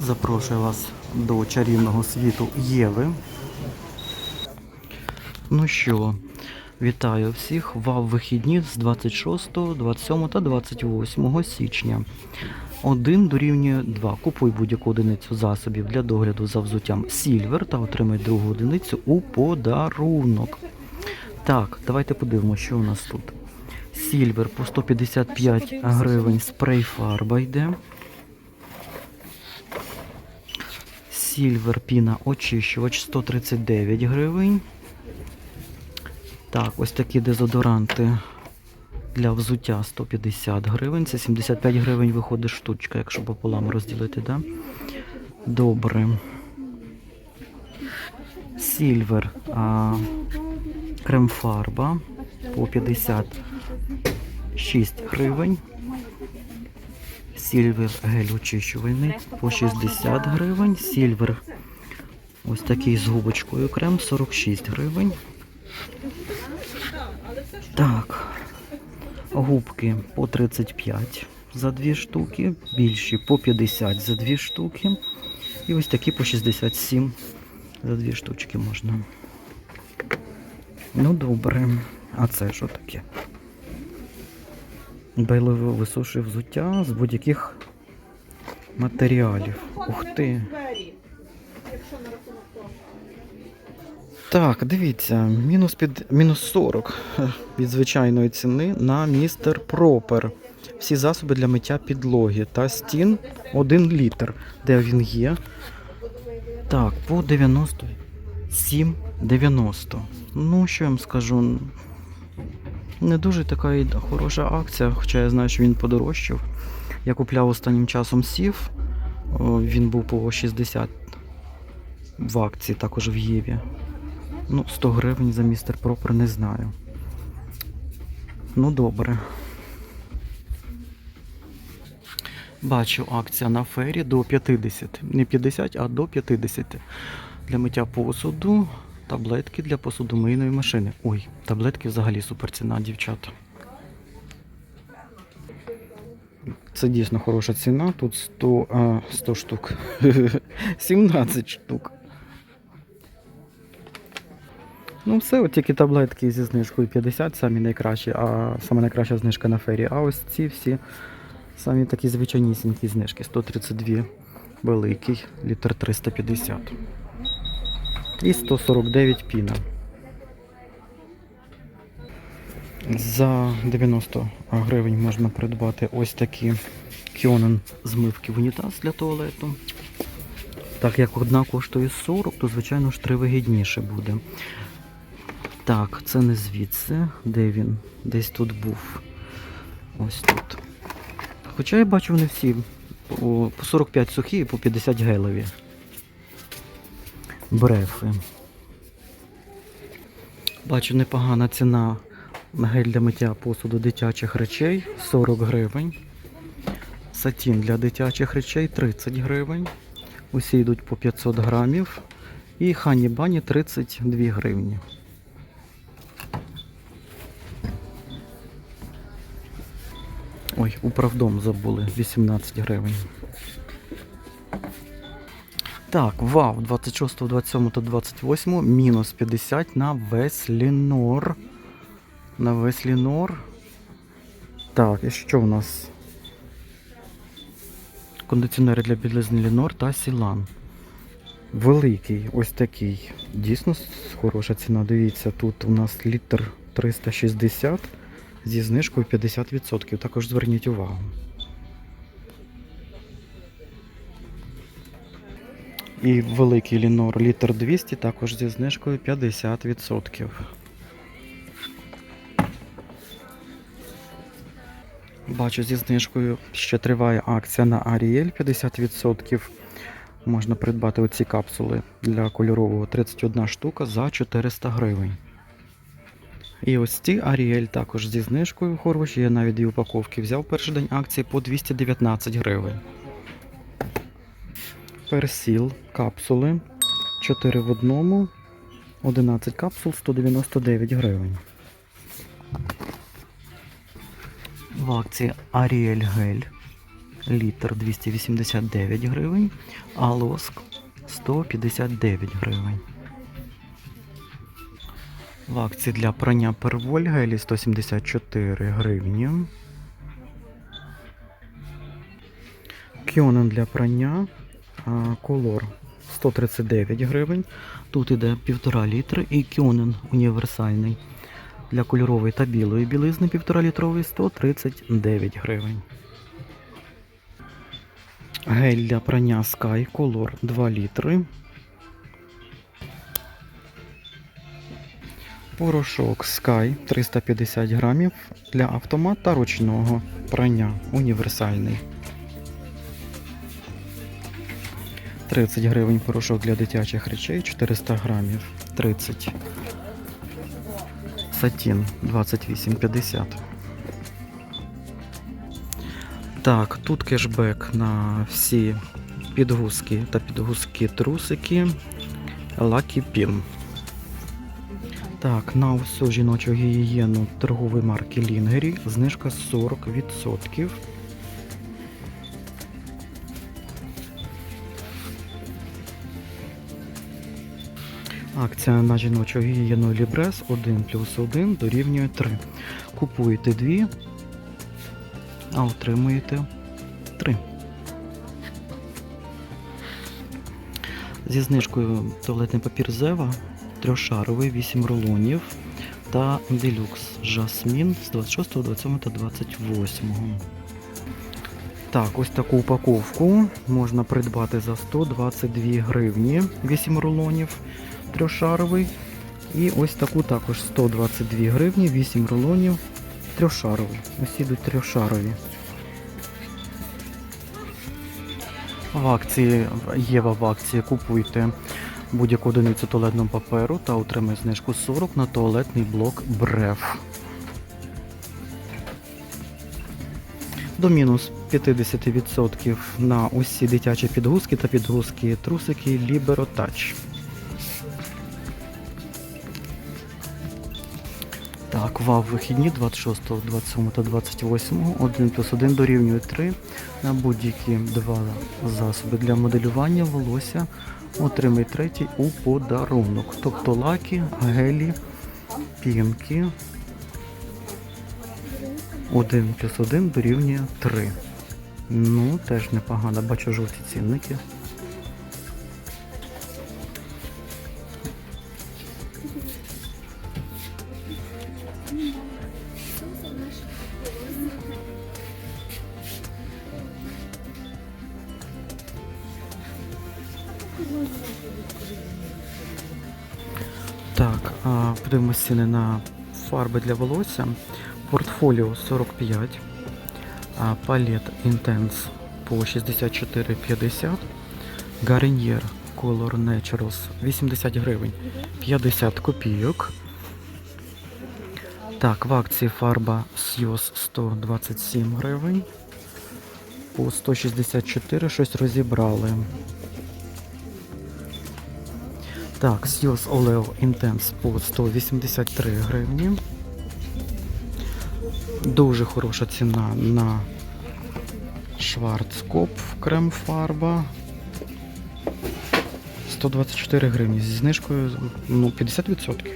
Запрошую вас до чарівного світу Єви. Ну що, вітаю всіх в вихідні з 26, 27 та 28 січня. Один дорівнює 2. Купуй будь-яку одиницю засобів для догляду за взуттям Сільвер та отримай другу одиницю у подарунок. Так, давайте подивимося, що у нас тут. Сільвер по 155 гривень спрей фарба йде. Сільвер піна очищувач 139 гривень. Так, ось такі дезодоранти для взуття 150 гривень. Це 75 гривень виходить штучка, якщо пополам розділити, да? Добре. Сільвер крем-фарба по 56 гривень. Сільвер гель очищувальний по 60 гривень. Сільвер ось такий з губочкою крем 46 гривень. Так. Губки по 35 за дві штуки. Більші по 50 за дві штуки. І ось такі по 67 за дві штучки можна. Ну добре. А це що таке? Байливо висушує взуття з будь-яких матеріалів. Ух ти. Так, дивіться, мінус під мінус 40 е, від звичайної ціни на містер Пропер. Всі засоби для миття підлоги та стін 1 літр. Де він є? Так, по 97,90. Ну, що я вам скажу? Не дуже така і хороша акція, хоча я знаю, що він подорожчав. Я купляв останнім часом сів. Він був по 60 в акції, також в Єві. Ну, 100 гривень за містер Пропер не знаю. Ну, добре. Бачу акція на фері до 50. Не 50, а до 50. Для миття посуду, таблетки для посудомийної машини. Ой, таблетки взагалі супер ціна, дівчата. Це дійсно хороша ціна. Тут 100, а, 100 штук. 17 штук. Ну, все, от тільки таблетки зі знижкою 50, самі найкращі, а саме найкраща знижка на фері. А ось ці всі самі такі звичайнісінькі знижки. 132 великий, літр 350. І 149 піна. За 90 гривень можна придбати ось такі Кіонен змивки в унітаз для туалету. Так як одна коштує 40, то звичайно ж три вигідніше буде. Так, це не звідси. Де він? Десь тут був. Ось тут. Хоча я бачу, вони всі по по 45 сухі і по 50 гелеві. Брефи. Бачу непогана ціна на гель для миття посуду дитячих речей 40 гривень. Сатін для дитячих речей 30 гривень. Усі йдуть по 500 грамів. І хані бані 32 гривні. Ой, управдом забули 18 гривень. Так, вау, 26, 27 та 28 мінус 50 на весь лінор. На весь лінор. Так, і що у нас? Кондиціонери для білизни Лінор та Сілан. Великий, ось такий. Дійсно хороша ціна. Дивіться, тут у нас літр 360 зі знижкою 50%. Також зверніть увагу. І великий лінор літр 200 також зі знижкою 50%. Бачу, зі знижкою ще триває акція на Ariel 50%. Можна придбати оці капсули для кольорового 31 штука за 400 гривень. І ось ці Ariel також зі знижкою хороші. Я навіть дві упаковки взяв перший день акції по 219 гривень. Персіл капсули 4 в одному. 11 капсул 199 гривень. В акції Ariel Гель літр 289 гривень, а лоск 159 гривень. В акції для прання перволь гелі 174 гривні. Кьонен для прання колор 139 гривень. Тут іде 1,5 літри і кьонен універсальний для кольорової та білої білизни 1,5 літровий 139 гривень. Гель для прання Sky Color 2 літри. Порошок Sky 350 грамів для автомат та ручного прання універсальний. 30 гривень порошок для дитячих речей 400 грамів. 30. Сатін 28,50. Так, тут кешбек на всі підгузки та підгузки трусики Lucky Pin. Так, на всю жіночу гігієну торгової марки Лінгері знижка 40%. Акція на жіночу гігієну Лібрес 1 плюс 1 дорівнює 3. Купуєте 2, а отримуєте 3. Зі знижкою туалетний папір Зева трьошаровий 8 рулонів та делюкс Жасмін з 26, 27 та 28. Так, ось таку упаковку можна придбати за 122 гривні 8 рулонів трьошаровий. І ось таку також 122 гривні 8 рулонів трьошаровий. Ось ідуть трьошарові. В акції Єва в акції купуйте будь-яку одиницю туалетного паперу та отримай знижку 40 на туалетний блок Бреф. До мінус 50% на усі дитячі підгузки та підгузки трусики Libero Touch. Так, вав вихідні 26, 27 та 28, 1 плюс 1 дорівнює 3. На будь-які два засоби для моделювання волосся отримай третій у подарунок. Тобто лаки, гелі, пінки. 1 плюс 1 дорівнює 3. Ну, теж непогано, бачу жовті цінники. Так, подивимось ціни на фарби для волосся. Портфоліо 45, а, палет Intense по 64,50, Garnier Color Naturals 80 гривень 50 копійок. Так, в акції фарба Сьюз 127 гривень. По 164 щось розібрали. Так, Сьос Олео Інтенс по 183 гривні. Дуже хороша ціна на Шварцкоп крем фарба. 124 гривні зі знижкою ну, 50%.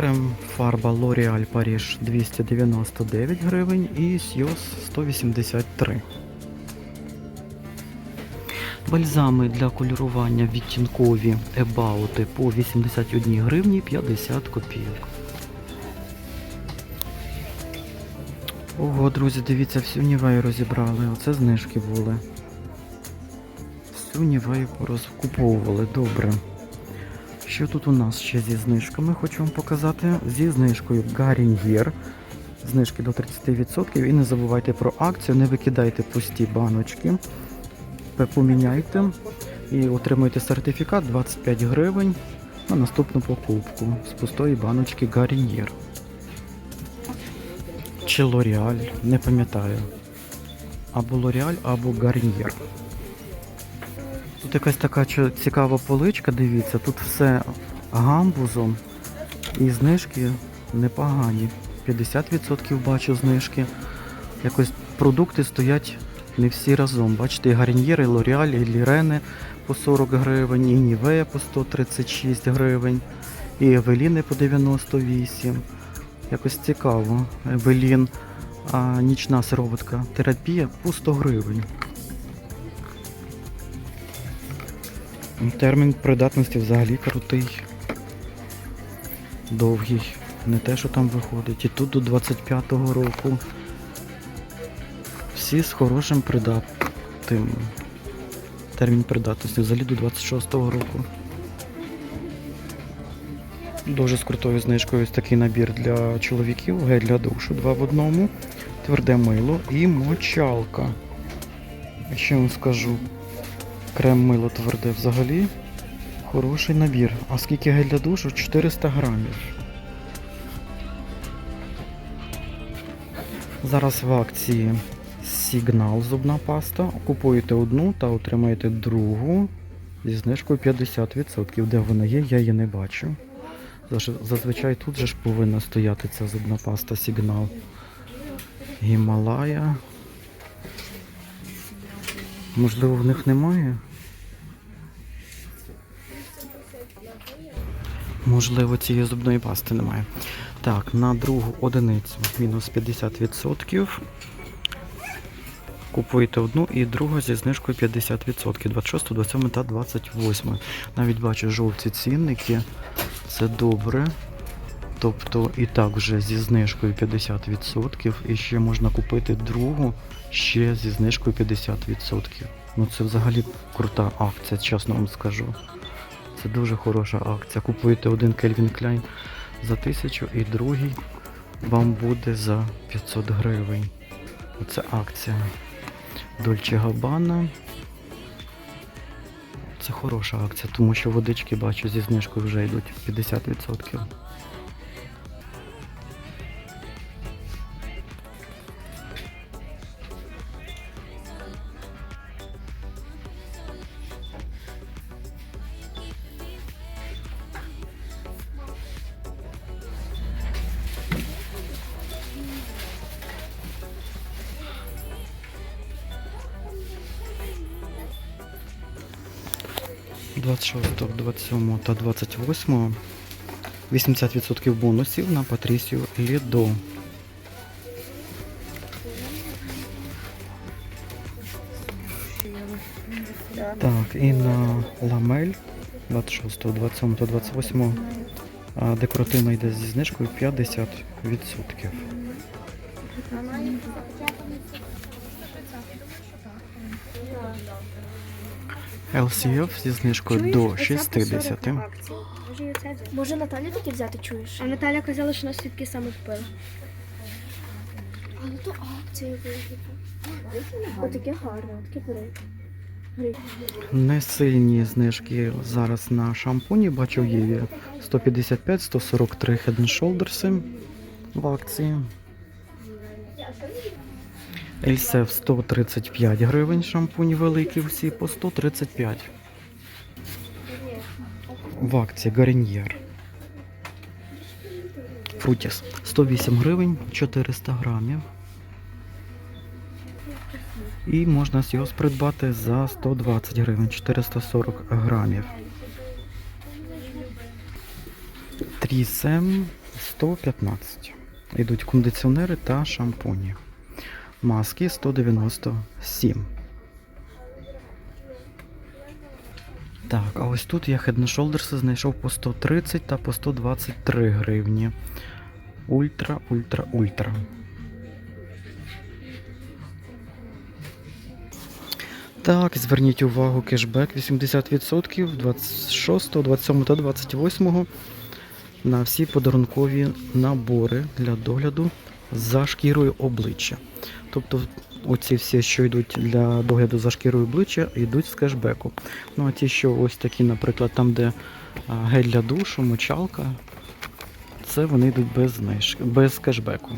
Крем фарба L'Oreal Paris 299 гривень і Сьюз 183. Бальзами для кольорування відтінкові ебаути по 81 гривні 50 копійок. Ого, друзі, дивіться, всю нівею розібрали. Оце знижки були. Всю нівею порозкуповували, добре. Що тут у нас ще зі знижками, хочу вам показати. Зі знижкою Гарін'єр. Знижки до 30%. І не забувайте про акцію, не викидайте пусті баночки. Поміняйте і отримуєте сертифікат 25 гривень на наступну покупку з пустої баночки Гарін'єр. Чи Лореаль, не пам'ятаю. Або Лореаль, або Гарін'єр. Тут якась така цікава поличка, дивіться, тут все гамбузом і знижки непогані. 50% бачу знижки. Якось продукти стоять не всі разом. Бачите, і Гарньєр, і Лореаль, і Лірени по 40 гривень, і Нівея по 136 гривень, і Евеліни по 98. Якось цікаво. Евелін, а нічна сироватка терапія по 100 гривень. Термін придатності взагалі крутий. Довгий. Не те, що там виходить. І тут до 25-го року. Всі з хорошим придатним. Термін придатності взагалі до 26-го року. Дуже з крутою знижкою ось такий набір для чоловіків, гель для душу, два в одному, тверде мило і мочалка. Ще вам скажу, крем мило тверде взагалі. Хороший набір. А скільки гель для душу? 400 грамів. Зараз в акції Сігнал зубна паста. Купуєте одну та отримаєте другу зі знижкою 50%. Де вона є, я її не бачу. Зазвичай тут же ж повинна стояти ця зубна паста Сігнал. Гімалая. Можливо, в них немає? Можливо, цієї зубної пасти немає. Так, на другу одиницю мінус 50%. Купуєте одну і другу зі знижкою 50%. 26, 27 та 28. Навіть бачу жовті цінники. Це добре. Тобто і так вже зі знижкою 50%. І ще можна купити другу ще зі знижкою 50%. Ну це взагалі крута акція, чесно вам скажу. Це дуже хороша акція. Купуєте один Calvin Klein за 1000 і другий вам буде за 500 гривень. Оце акція. Dolce Gabbana. Це хороша акція, тому що водички бачу зі знижкою вже йдуть 50%. — 26, 27 та 28 80% бонусів на Патрісію Лідо. Так, і на ламель 26, 27 та 28 декоративно йде зі знижкою 50%. LCF зі знижкою до 60. Може Наталі таки взяти, чуєш? А Наталя казала, що нас такі саме купили. А ну то акції вигідно. Отаке гарне, таке бери. Не сильні знижки зараз на шампуні. Бачу Єві 155-143 Head Shoulders в акції. Ельсев 135 гривень шампунь великі всі по 135. В акції Гарньєр. Фрутіс 108 гривень 400 грамів. І можна його придбати за 120 гривень 440 грамів. Трісем 115. Йдуть кондиціонери та шампуні. Маски 197. Так, а ось тут я Head Shoulders знайшов по 130 та по 123 гривні. Ультра, ультра, ультра. Так, зверніть увагу, кешбек 80% 26, 27 та 28 на всі подарункові набори для догляду за шкірою обличчя. Тобто оці всі, що йдуть для догляду за шкірою обличчя, йдуть з кешбеку. Ну а ті, що ось такі, наприклад, там, де гель для душу, мочалка, це вони йдуть без знижки, без кешбеку.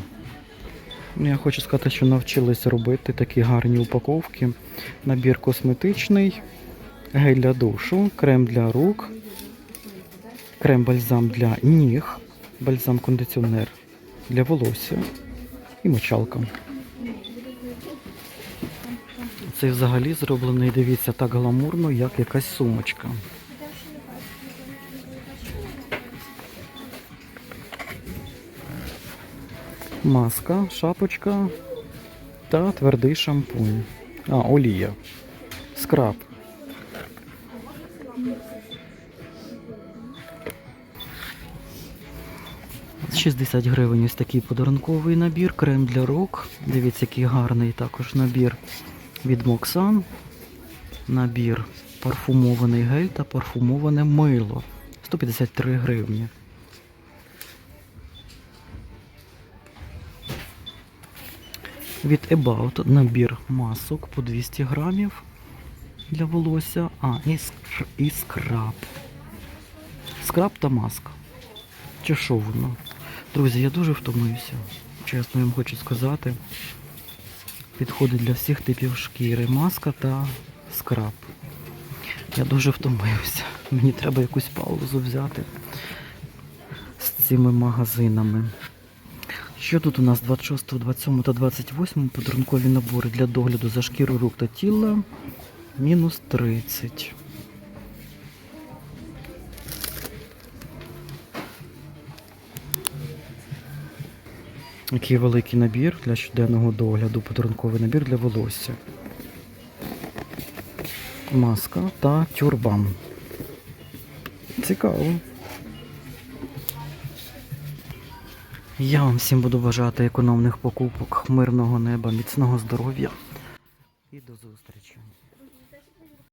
Ну, Я хочу сказати, що навчились робити такі гарні упаковки. Набір косметичний, гель для душу, крем для рук, крем-бальзам для ніг, бальзам-кондиціонер для волосся і мочалка. Цей взагалі зроблений, дивіться, так гламурно, як якась сумочка. Маска, шапочка та твердий шампунь. А, олія. Скраб. 60 гривень ось такий подарунковий набір, крем для рук. Дивіться, який гарний також набір від Моксан. Набір парфумований гель та парфумоване мило. 153 гривні. Від About набір масок по 200 грамів для волосся. А, і, скр... і скраб. Скраб та маска. Чи? Друзі, я дуже втомився. Чесно я вам хочу сказати. Підходить для всіх типів шкіри. Маска та скраб. Я дуже втомився. Мені треба якусь паузу взяти з цими магазинами. Що тут у нас 26, 27 та 28 подарункові набори для догляду за шкірою рук та тіла. Мінус 30. Який великий набір для щоденного догляду, подарунковий набір для волосся. Маска та тюрбан. Цікаво. Я вам всім буду бажати економних покупок, мирного неба, міцного здоров'я і до зустрічі.